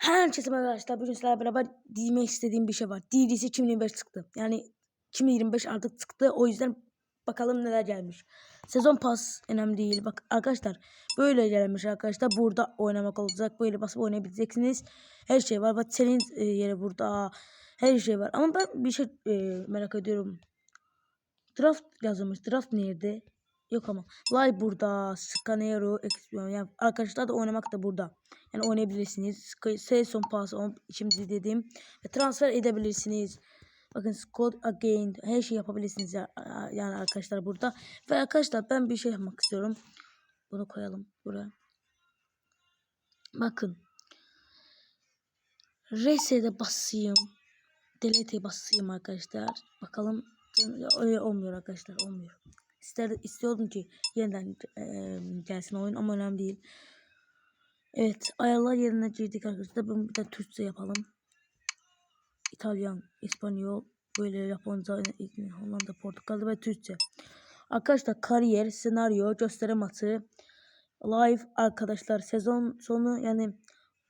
Herkese merhaba arkadaşlar. Bugün sizlerle beraber diymek istediğim bir şey var. DDC 2025 çıktı. Yani 2025 artık çıktı. O yüzden bakalım neler gelmiş. Sezon pas önemli değil. Bak arkadaşlar böyle gelmiş arkadaşlar. Burada oynamak olacak. Böyle basıp oynayabileceksiniz. Her şey var. Bak senin e, yeri burada. Her şey var. Ama ben bir şey e, merak ediyorum. Draft yazılmış. Draft nerede? Yok ama. Live burada. Scanero. Yani arkadaşlar da oynamak da burada. Yani oynayabilirsiniz. Sezon Pass şimdi dediğim ve transfer edebilirsiniz. Bakın Squad Again her şey yapabilirsiniz ya, yani arkadaşlar burada. Ve arkadaşlar ben bir şey yapmak istiyorum. Bunu koyalım buraya. Bakın. Reset'e basayım. Delete'e basayım arkadaşlar. Bakalım öyle olmuyor arkadaşlar olmuyor. İster, istiyordum ki yeniden e, gelsin oyun ama önemli değil. Evet ayarlar yerine girdik arkadaşlar. Ben bir de Türkçe yapalım. İtalyan, İspanyol, böyle Japonca, Hollanda, Portekal'da ve Türkçe. Arkadaşlar kariyer, senaryo, gösteri atı, live arkadaşlar sezon sonu yani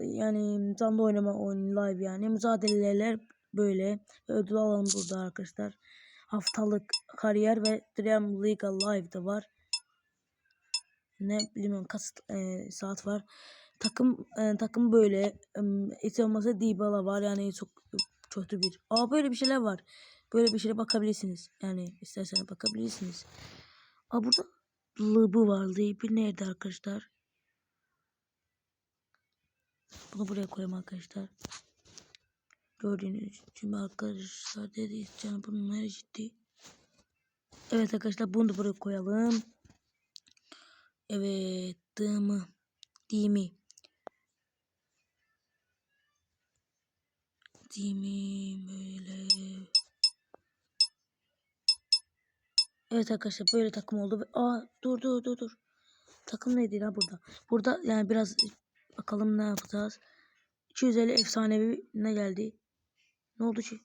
yani canlı oynama oyun live yani mücadeleler böyle ödül alalım burada arkadaşlar. Haftalık kariyer ve Dream League Live de var. Ne bilmiyorum kaç e, saat var takım e, takım böyle e, hiç olmazsa Dybala var yani çok kötü bir. Aa böyle bir şeyler var. Böyle bir şeye bakabilirsiniz. Yani isterseniz bakabilirsiniz. Aa burada Lıbı var. Lıbı nerede arkadaşlar? Bunu buraya koyayım arkadaşlar. Gördüğünüz gibi arkadaşlar dedi canım bunlar ciddi. Evet arkadaşlar bunu da buraya koyalım. Evet dımı. Dimi. Dimi böyle. Evet arkadaşlar böyle takım oldu. Aa dur dur dur dur. Takım neydi ya burada? Burada yani biraz bakalım ne yapacağız. 250 efsanevi ne geldi? Ne oldu ki?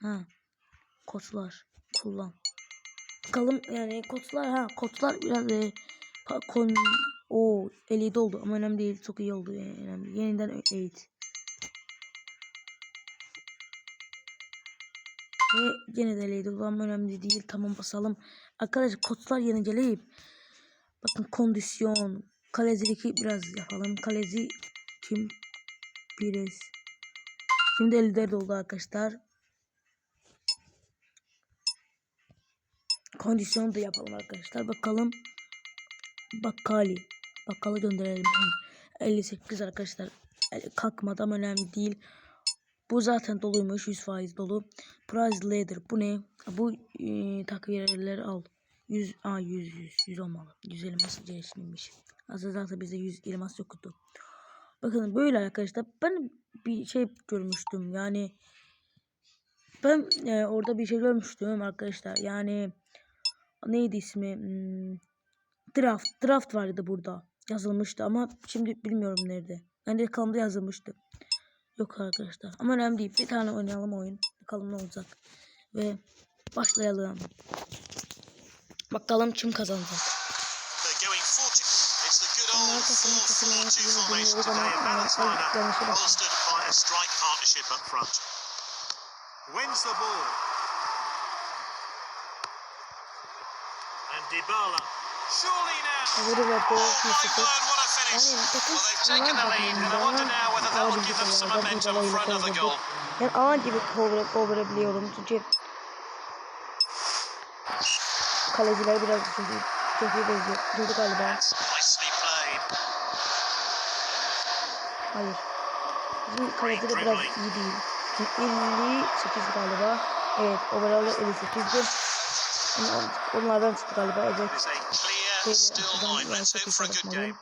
Ha. Koçlar. Kullan. Bakalım yani koçlar ha koçlar biraz e, kon o 57 oldu ama önemli değil çok iyi oldu yani önemli. Yeniden eğit. Ve yine de Lady Ulan önemli değil. Tamam basalım. Arkadaşlar kodlar yeni geleyip bakın kondisyon kalecilik biraz yapalım. Kaleci kim? Pires. Şimdi 54 oldu arkadaşlar. Kondisyon da yapalım arkadaşlar. Bakalım. Bakali. Bakkalı gönderelim. 58 arkadaşlar. Kalkmadan önemli değil. Bu zaten doluymuş. 100 faiz dolu. Price Leader. Bu ne? Bu e, takviyeleri al. 100, a 100, 100, 100 olmalı. 100 elmas gelişmiş. Aslında zaten bizde 100 elmas yoktu. Bakın böyle arkadaşlar. Ben bir şey görmüştüm. Yani ben e, orada bir şey görmüştüm arkadaşlar. Yani neydi ismi? Hmm, draft. Draft vardı burada. Yazılmıştı ama şimdi bilmiyorum nerede. De kanalda yazılmıştı. Yok arkadaşlar. Ama önemli değil. Bir tane oynayalım oyun. Bakalım ne olacak. Ve başlayalım. Bakalım kim kazanacak. Takımına o zaman. Wins the ball. And Dybala. Surely now. Haberi ve gol Oh my Yusuf'u. word, what a finish. Yani takım Well, they've taken the lead, and I wonder now whether that will give them some momentum for another goal. Ben alan gibi verebiliyorum çünkü kaleciler biraz çünkü çok iyi benziyor. Durdu galiba. Hayır. Bizim kaleci de biraz iyi değil. Çünkü 58 galiba. Evet, overall 58'di. Onlar- Onlardan çıktı galiba. Evet. Game. bakmalıyım.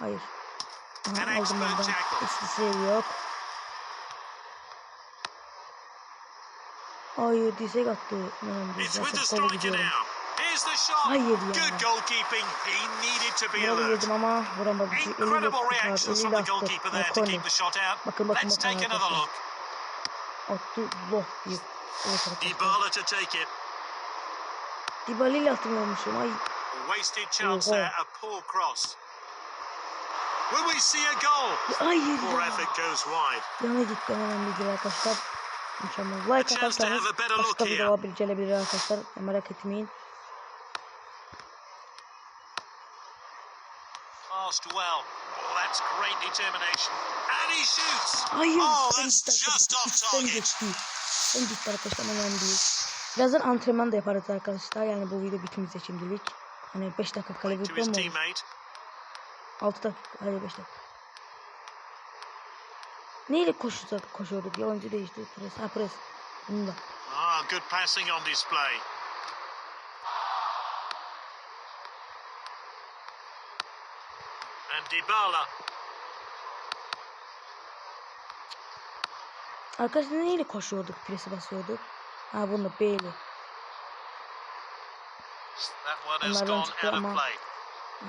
Hayır. Aha, aldım ondan. Hiçbir şey yok. Hayır dirsek attı. Hayır ya. Good goalkeeping. He needed to be alert. ama Incredible reactions from the goalkeeper there to keep the shot out. Bakın bakın Let's take another look. Arkadaşlar. Dybala to take it. Dybala ile atmıyormuşum. Ay. Wasted chance there, a poor cross. Will we see a goal? Hayır Poor ya. effort goes wide. Yana gitti önemli değil arkadaşlar. Mükemmel. Like atarsanız başka bir bir gelebilir arkadaşlar. Merak etmeyin. Passed well. That's great determination. And he shoots. Hayır. Oh, that's just off target. Üstten gitti arkadaşlar önemli değil. Birazdan antrenman da yaparız arkadaşlar. Yani bu video bitmeyecek şimdilik. Hani 5 dakika kale his mu olur? teammate. 6 dakika. Hayır 5 dakika. Neyle koşuyorduk, koşuyorduk ya? Oyuncu değişti. Pres. Ha pres. Bunu da. Ah, good passing on display. Dybala. Arkadaşlar neyle koşuyorduk? Presi basıyorduk. Ha bunu has Onlardan çıktı out of ama- play. Hmm.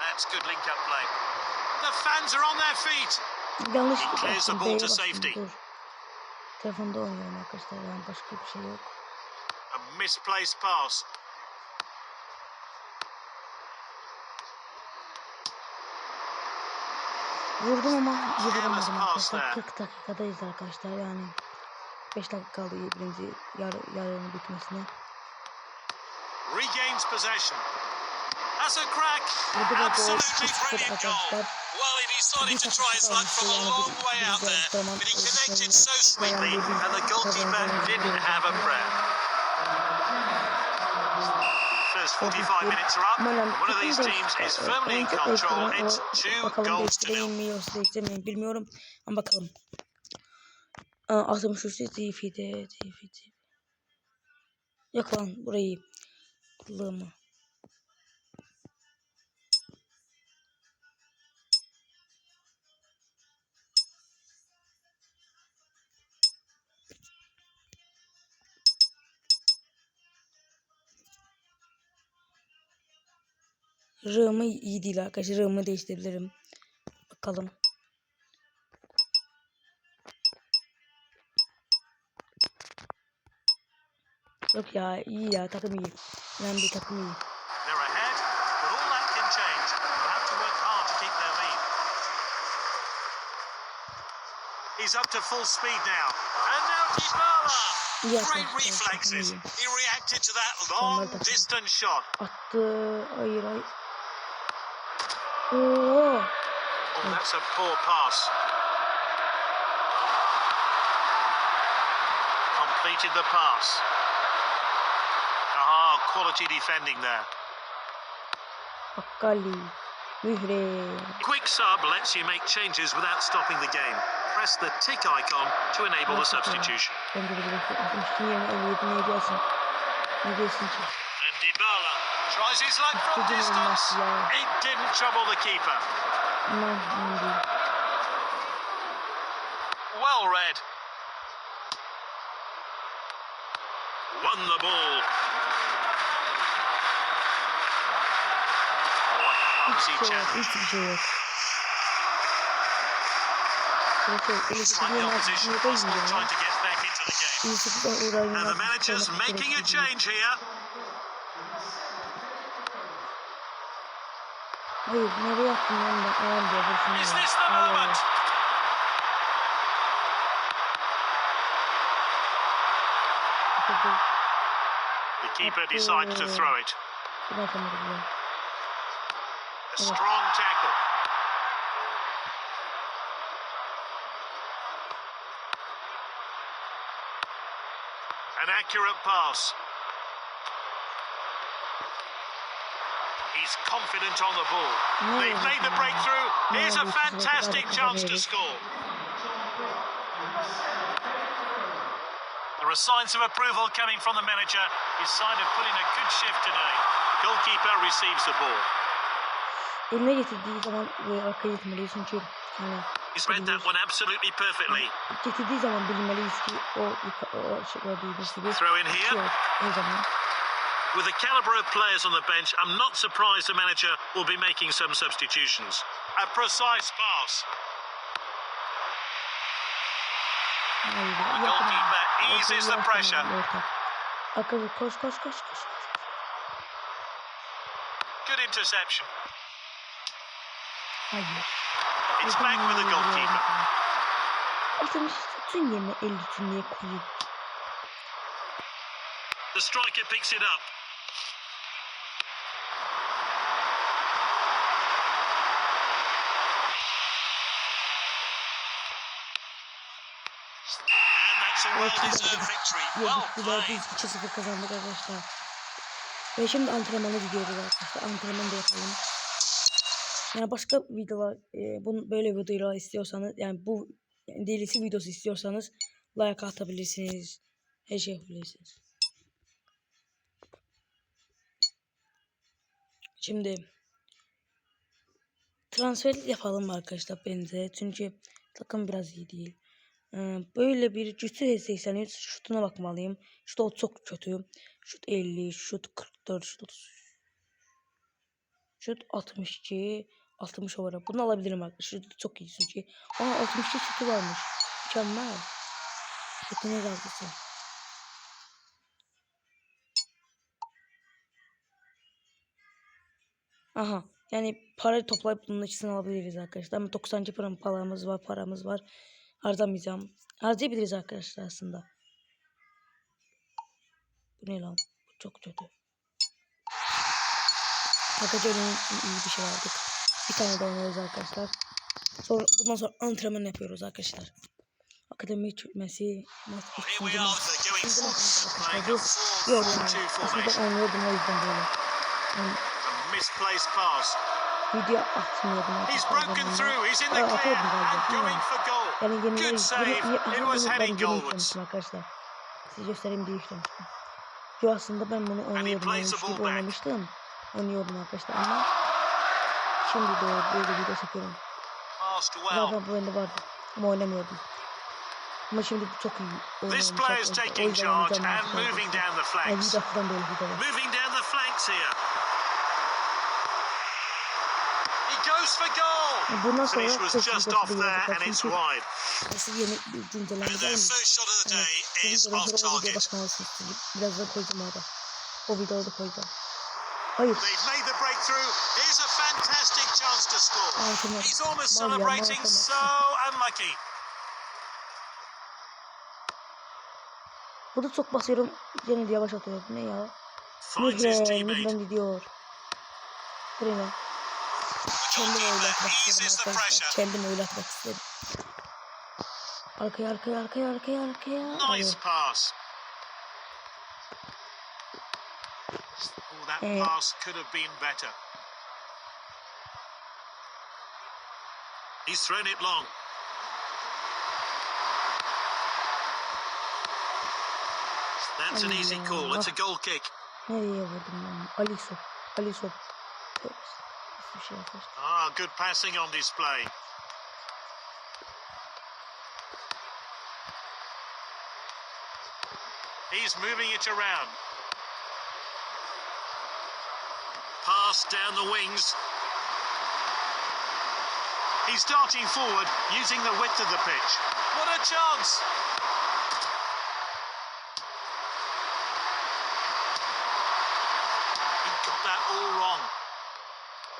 That's good link-up play. The fans are on their feet. He clears the ball to safety. Dur. Telefonda oynuyorum arkadaşlar. Yani başka bir şey yok. A misplaced pass. Vurdum ama pass arkadaşlar. there. 40 dakikadayız arkadaşlar yani. 5 dakika kaldı birinci yar, yarının bitmesine. Regains possession. That's a crack. Absolutely 2-0 brilliant goal. Well, he decided to try his luck from a long way out there, but he connected so sweetly, and the goalkeeper didn't have a prayer. First 45 minutes are up. One of these teams is firmly in control. It's two goals to nil. değiştirmeyeyim bilmiyorum. Ama bakalım. Aa, 63 TF'de TF'de. Yok lan burayı. Kılığımı. Rığımı iyi değil arkadaşlar. Rığımı değiştirebilirim. Bakalım. Yok ya iyi ya takım iyi. Önemli takım iyi. He's up to full speed now. And now Dybala! İyi Great takım reflexes. iyi. He reacted to that long distance shot. Attı. Hayır hayır. Oh, that's a poor pass. Completed the pass. Ah, quality defending there. Mühre. Quick sub lets you make changes without stopping the game. Press the tick icon to enable the substitution. Tries his luck from Çocuğun olmaz distance. ya. It didn't trouble the keeper. Aman aman değil. Well read. Won the ball. What clumsy Hiçbir şey yok. challenge. Hiçbir şey yok. Şöyle şöyle. Slightly 58 yerine opposition 67 possible değil trying ya. to get back into the game. 28'den uğrayın. And the manager's making a change here. Hayır nereye lan ben? Aman diyor. Boşuna Is this the moment? The keeper decides to throw it. Bir atamadım ya. A strong tackle. An accurate pass. He's confident on the ball. They've made the breakthrough. Here's a fantastic chance to score. There are signs of approval coming from the manager. His side have put in a good shift today. Goalkeeper receives the ball. Eline getirdiği zaman böyle arkaya gitmeliyiz çünkü hani He's read that one absolutely perfectly. getirdiği zaman bilmeliyiz ki o yuka- o şey gördüğümüz gibi Throw in here. zaman. With the calibre of players on the bench, I'm not surprised the manager will be making some substitutions. A precise pass. Goalkeeper eases the pressure. Koş koş koş koş. Good interception. Hayır. It's back with the goalkeeper. Aslında tüm yerine 50 tüm niye koyayım? The striker picks it up. 2-0 kazandık arkadaşlar. Ve şimdi antrenmana gidiyoruz arkadaşlar. Antrenman da yapalım. Yani başka videolar, e, bunu böyle videolar istiyorsanız, yani bu yani delisi videosu istiyorsanız like atabilirsiniz. Her şey yapabilirsiniz. Şimdi transfer yapalım arkadaşlar bence. Çünkü takım biraz iyi değil. Ee, Böyle bir cütü 83 şutuna bakmalıyım. Şut o çok kötü. Şut 50, şut 44, şut 30. Şut 62, 60 olarak. Bunu alabilirim arkadaşlar. Şut çok iyi çünkü. Aa 62 şutu varmış. Mükemmel. Yetenek avcısı. Aha. Yani parayı toplayıp bunun ikisini alabiliriz arkadaşlar. Ama 90. param paramız var, paramız var. Harcamayacağım. Harcayabiliriz arkadaşlar aslında. Bu ne lan? Bu çok kötü. Arkadaşlar iyi bir şey aldık. Bir tane de oynuyoruz arkadaşlar. Sonra, bundan sonra antrenman yapıyoruz arkadaşlar. Akademi çökmesi. We ikinci are, maç. they're going İkinci maçımız playing arkadaşlar. a Bu yok yani. 4-4-2 Aslında oynuyordum o yüzden böyle. Yani video atmıyordum He's broken through. He's in the clear and going for goal. Yani yenileri, Good save. It was ben heading yeni goalwards. yüklemiştim arkadaşlar. Size göstereyim diye yüklemiştim. Yo aslında ben bunu oynuyordum. ball gibi oynamıştım. Oynuyordum arkadaşlar ama şimdi de böyle video çekiyorum. Zaten bu bende vardı ama oynamıyordum. Ama şimdi çok iyi oynuyorum. O yüzden oynayacağım Yani flanks. videodan böyle videolar. Moving down the flanks here. He goes for goal. Yani Bundan sonra Finish was test just videosu off da there yazacaklar. and it's Çünkü wide. Nasıl yeni güncellemeler And their mi? first shot of the Evet. day Sizin is de off mesela o videoya target. bakmalısınız. Birazdan koyacağım orada. O videoda da koyacağım. Hayır. They've made the breakthrough. Here's a fantastic chance to score. He's almost celebrating. So unlucky. Burada çok basıyorum. Yine yavaş atıyor. Ne ya? Teammate. Nihre gidiyor. Buraya lan. Kendim öyle atmak istedim the arkadaşlar. pressure. Kendim öyle atmak istedim. Arkaya arkaya arkaya arkaya arkaya. Nice pass. Oh, that Eh. pass could have been better. He's thrown it long. That's an easy call. It's a goal kick. Nereye vurdum ben? Ali Sop. Ali. Tövbe. Ah, good passing on display. He's moving it around. Pass down the wings. He's darting forward using the width of the pitch. What a chance!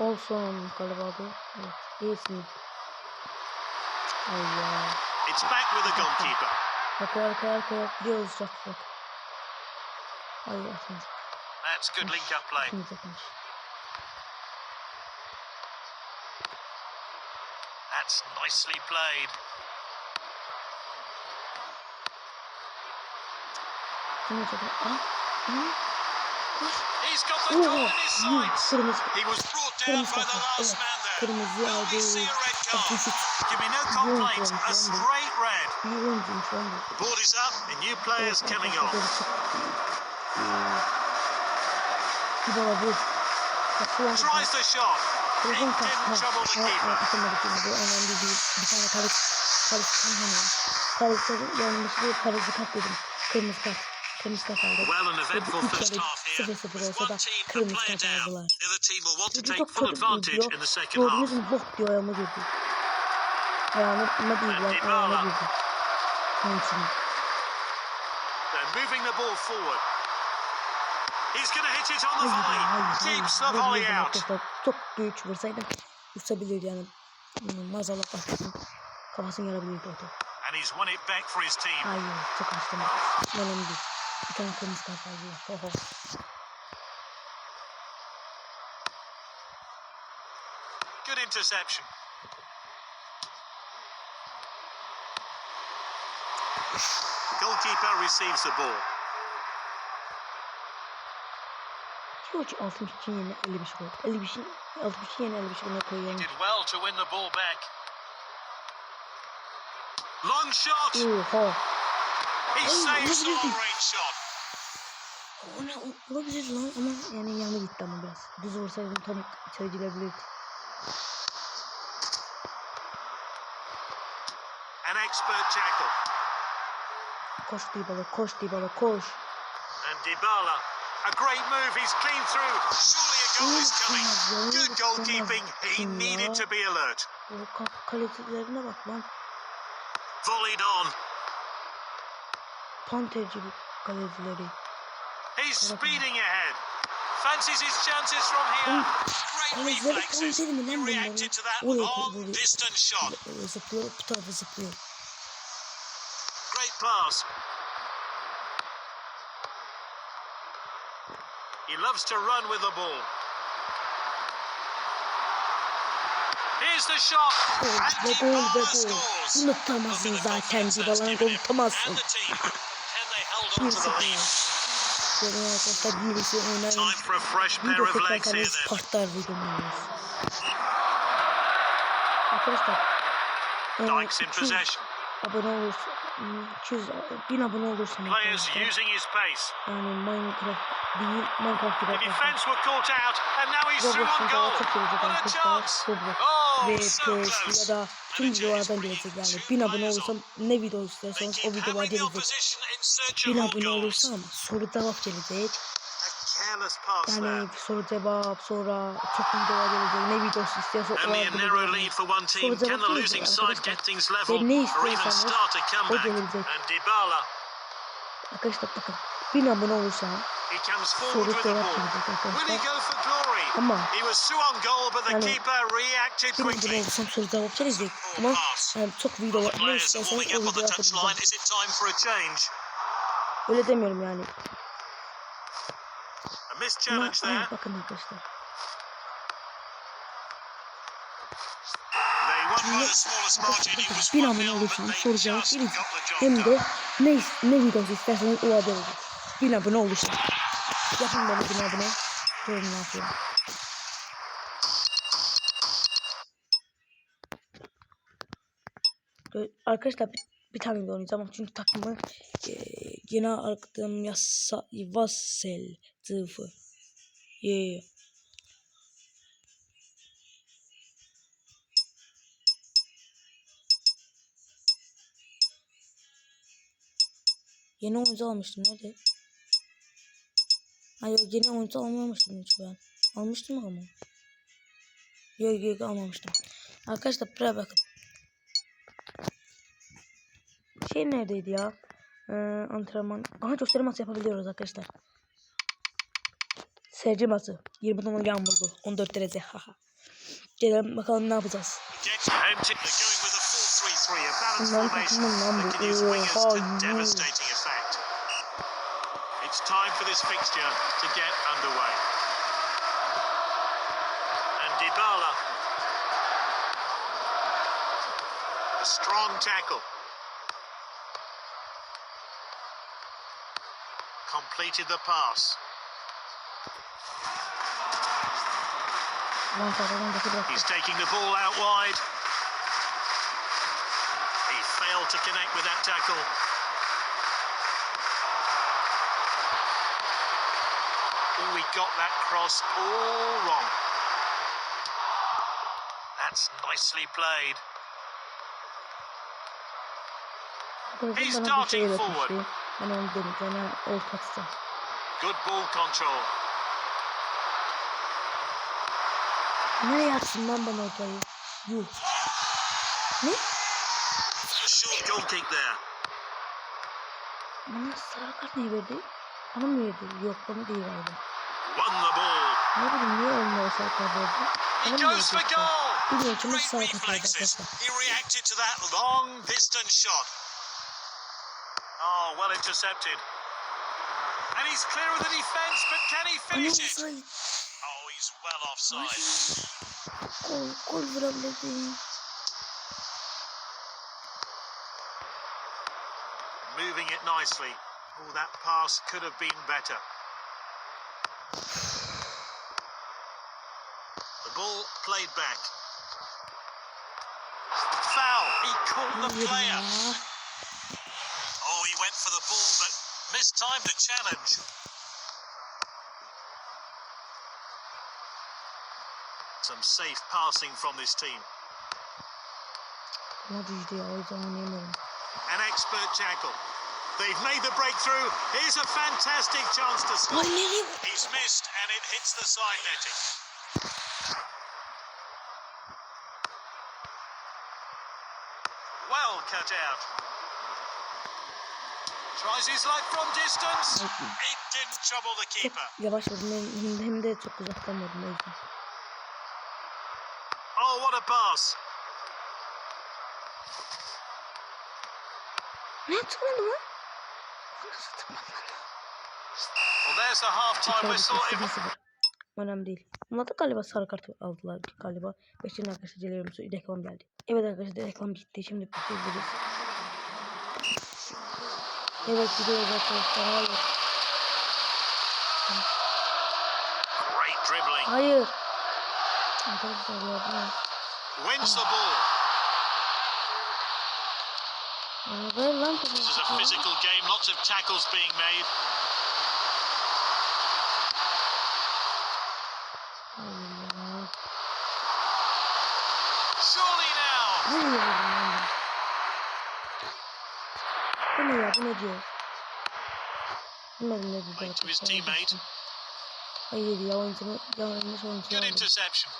Olsun galiba bu. Evet. İyisin. Ay ya. It's back with the goalkeeper. Arkaya arkaya arkaya. Gidiyoruz çok çok. Hayır atmayacak. That's good link-up play. Atmayacakmış. That's nicely played. Atmayacak. Aa. Aa. He's got the Oo. goal in his Yuh, sights. Kırmızı. He was brought down Kırmızı by the takım. last Evet. man there. Kırmızı Will we aldı. see a red card? Atmışık. Give me no Yuh, complaints. yuh, A yuh. straight red. İyi oyuncuyum şu anda. Board is up and new players Evet, coming arkadaşlar, on. böyle çok- Bir baba bu. Bak şu an- Tries the shot. He Telefon didn't karşısına trouble the keeper. atamadık yine. Bu önemli değil. Bir tane karış, karışkan hemen. Karışkanın yanlış bir karışı kat dedim. Kırmızı kart. Kırmızı kart aldık. Well, an Ve eventful bu üç first kere half here. sıfır sıfır With olsa da kırmızı kart aldılar. take çok kötü advantage gidiyor. Gördünüz mü? Bok diyor ayağıma girdi. Ayağıma ama değil lan ayağıma girdi. They're moving the ball forward. He's going to hit it on the volley. Keeps the volley out. Çok güç vursaydım uçabilirdi yani. Maazallah başlasın. Kafasını yarabilirdi o top. And he's won it back for his team. Hayır çok açtım. Önemli değil. Tane kırmızı kart alıyor. Oho. Good interception. Goalkeeper receives the ball. Ki 62 yerine 55 koy. 55'in 62 yerine 55 koy koyuyorum. Did well to win the ball back. Long shot. Oha. He saves the long range shot. O ne o- olabilir lan ama yani yanı gitti ama biraz. Düz vursaydım tam içeri girebilirdi. An expert tackle. Koş Dybala koş Dybala koş. And Dybala. A great move. He's clean through. Surely a goal is coming. Good goalkeeping. He needed to be alert. Kalitelerine bak lan. Volleyed on. Panterci kalecileri. He's speeding ahead. Fancies his chances from here. Great reflexes. He reacted to that long distance shot. Ee, Zıplıyor bu tarafa zıplıyor. Great pass. He loves to run with the ball. Here's the shot. Ve gol ve gol. tutamazsın zaten Dybala'nın gol tutamazsın istiyorum arkadaşlar. Birisi oynarım. Bir dokunmasanız patlar videomuz. Arkadaşlar. E, 200 abone olursa 200 bin abone and yani Minecraft değil Minecraft gibi. Roblox'un ve PS ya da tüm videolardan gelecek yani. Bin abone olursam ne video isterseniz o videolar gelecek. opposition in search Bin of more abone goals. olursam soru cevap gelecek. Yani soru cevap sonra çok videolar gelecek. Ne videosu istiyorsa o narrow gelecek. Soru cevap gelecek arkadaşlar. Ve ne istiyorsanız o gelecek. Arkadaşlar bakın bin abone forward soru cevap gelecek arkadaşlar. Ama Yani bin abone olursam soru cevap gelecek. Ama yani çok video var. Ne warming o a change? Öyle demiyorum yani. Ama bakın arkadaşlar. 1-0, abone they soru cevap job Hem de ne, ne videosu isterseniz o haber olur. Bin abone olursam. Yapın bana bin abone. Ne yapıyorum. Arkadaşlar bir, bir tane de oynayacağım çünkü takımı e, yeni arkadaşım yasa Vassel zırhı. Yeah. Yeni oyuncu almıştım nerede? Hayır yeni oyuncu almamıştım hiç ben. Almıştım ama. Yok yok almamıştım. Arkadaşlar buraya bakın. Şey neredeydi ya? Ee, antrenman. Aha gösteri maçı yapabiliyoruz arkadaşlar. Seyirci maçı. 20 tane yağmurlu. 14 derece. Haha. Gelelim bakalım ne yapacağız. Get home team. They're going with a 4-3-3, a balanced Bunların formation takımı lan bu. Oha, yuh. This fixture to get underway. And Dybala. A strong tackle. Completed the pass. He's taking the ball out wide. He failed to connect with that tackle. Got that cross all wrong. That's nicely played. He's bana şey darting forward. Good ball control. Nereye atsın lan ben ortayı? Yuh. Ne? Short goal kick there. Bana sarı kart niye verdi? Bana mı yedi? Yok bana değil galiba. Won the ball. Ne bileyim niye onunla saatlerde? He goes for goal. Great reflexes. He reacted to that long distance shot. Oh, well intercepted. And he's clear of the defence, but can he finish it? Oh, he's well offside. gol gol vurabildim. Moving it nicely. Oh, that pass could have been better. The ball played back. Foul. He caught the player. Oh, he went for the ball, but mistimed the challenge. Some safe passing from this team. Ama düştü ya o yüzden oynayamıyorum. An expert tackle. They've made the breakthrough. Here's a fantastic chance to score. He's missed and it hits the side netting. Well cut out. Tries his luck from distance. It didn't trouble the keeper. hem, hem- de çok uzaktan vurdum o yüzden. Oh, what a pass. Ne tıkmadı mı? Nasıl tıkmadı lan? Well, there's the half-time İçeride whistle. 0 Önemli değil. Bunlar da galiba sarı kart aldılar galiba. Beşinci arkadaşlar Su reklam geldi. Evet arkadaşlar reklam bitti. Şimdi bitiririz. Evet gidiyoruz arkadaşlar. Hayır. Great dribbling. Hayır. Arkadaşlar yardım. Wins the ball. This is a physical game. Lots of tackles being made. Surely now. Hayır ya. lan. Bu ne ya? Bu ne diyor? Bilmedim ne dedi. Right to his teammate. Hayır ya oyuncumu yanlış oyuncu Good interception.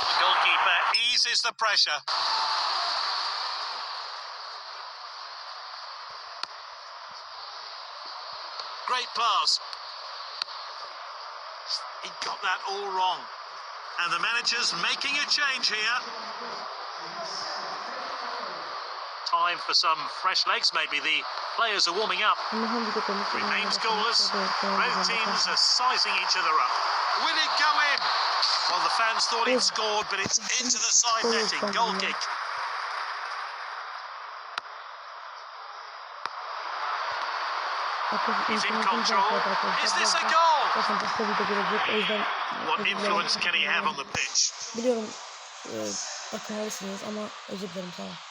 The goalkeeper eases the pressure. Great pass. He got that all wrong. And the manager's making a change here. Time for some fresh legs, maybe. The players are warming up. Remains goalless. Both teams are sizing each other up. Will it go in? Well, the fans thought Oh. scored, but it's into the side Oh, netting. Goal kick. He's in control. Is this a goal? Bakın başka video gelecek o yüzden What influence can he have on the pitch? Biliyorum e, bakın ama özür dilerim sana.